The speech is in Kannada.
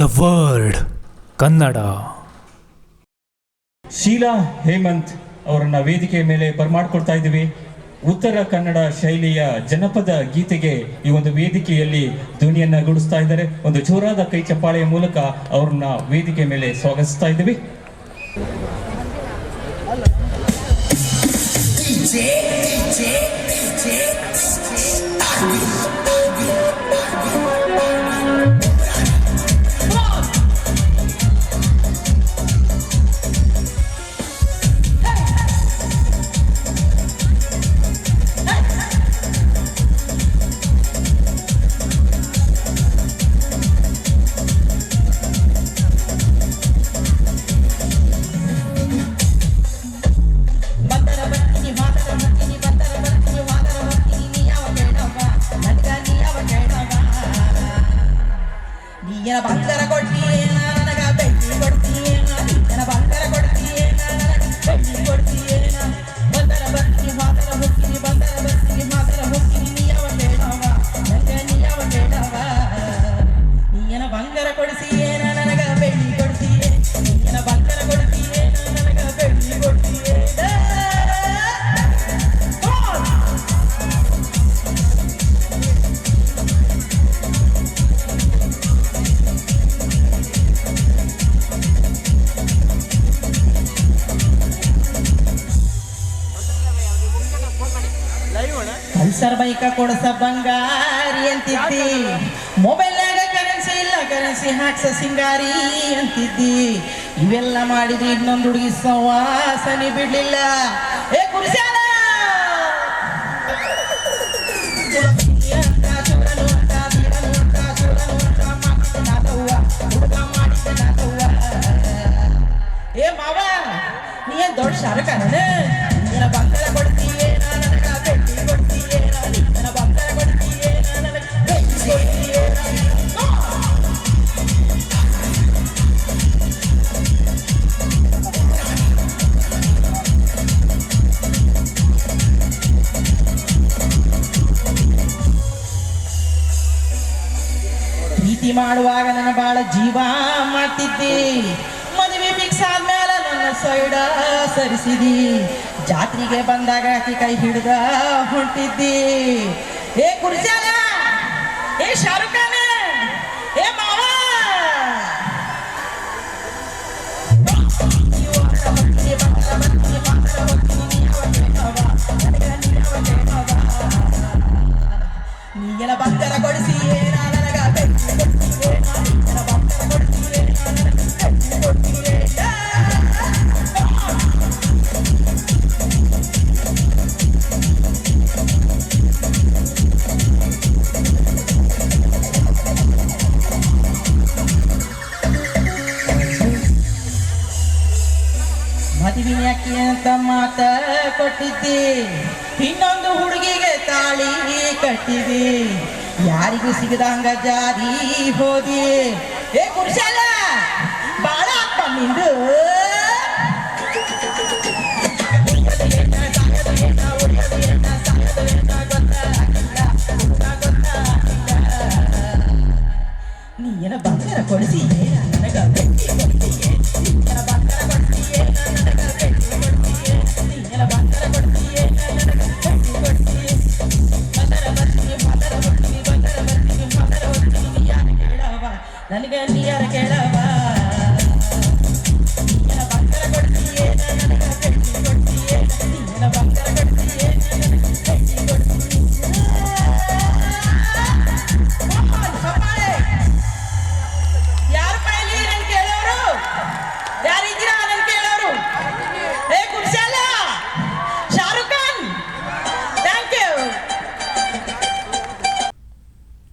The word. ಕನ್ನಡ. ಶೀಲಾ ಹೇಮಂತ್ ಅವರನ್ನ ವೇದಿಕೆ ಮೇಲೆ ಬರ್ಮಾಡ್ಕೊಳ್ತಾ ಇದ್ದೀವಿ. ಉತ್ತರ ಕನ್ನಡ ಶೈಲಿಯ ಜನಪದ ಗೀತೆಗೆ ಈ ಒಂದು ವೇದಿಕೆಯಲ್ಲಿ ಧ್ವನಿಯನ್ನ ಗುಡಿಸ್ತಾ ಇದ್ದಾರೆ. ಒಂದು ಜೋರಾದ ಕೈ ಚಪ್ಪಾಳೆಯ ಮೂಲಕ ಅವ್ರನ್ನ ವೇದಿಕೆ ಮೇಲೆ ಸ್ವಾಗತಿಸ್ತಾ ಇದ್ದೀವಿ. ಬಂದರ ಪಲ್ಸರ್ ಬೈಕ ಕೊಡಸ ಬಂಗಾರಿ ಅಂತಿದ್ದಿ. ಮೊಬೈಲ್ನಾಗ ಕರೆನ್ಸಿ ಇಲ್ಲ ಕರೆನ್ಸಿ ಹಾಕ್ಸ ಸಿಂಗಾರಿ ಅಂತಿದ್ದಿ. ಇವೆಲ್ಲ ಮಾಡಿದ್ರಿ ಇನ್ನೊಂದು ಹುಡುಗಿ ಸವಾಸನೆ ಬಿಡ್ಲಿಲ್ಲ. ಏ ಕುರ್ಸ್ಯಾನ ಏ ಮಾವ ನೀ ಏನ್ ದೊಡ್ಡ ಶಾರಕನ ಮಾಡುವಾಗ ನನ್ನ ಬಾಳ ಜೀವ ಮಾಡ್ತಿದ್ದಿ. ಮದುವೆ ಮಿಕ್ಸ್ ಆದ್ಮೇಲೆ ನನ್ನ ಸೈಡ ಸರಿಸಿದಿ. ಜಾತ್ರೆಗೆ ಬಂದಾಗ ಆಕಿ ಕೈ ಹಿಡ್ದ ಹೊಂಟಿದ್ದಿ. ಏ ಕುರ್ಜಾಲ ಏ ಶಾರುಖ್ ಏ ಮದುವೆ ಯಾಕೆ ಅಂತ ಮಾತ ಕೊಟ್ಟಿದ್ದಿ ಇನ್ನೊಂದು ಹುಡುಗಿಗೆ ತಾಳಿ ಕಟ್ಟಿದಿ ಯಾರಿಗೂ ಸಿಗದಂಗ ಜಾರಿ ಹೋದಿ ಏ ಕುರ್ಶಾಲ ಬಾಳ ಅಪ್ಪ ನಿಂದು ನೀನ ಬಂಗಾರ ಕೊಡಿಸಿ పక్కన కొట్టి కొట్టి కొట్టి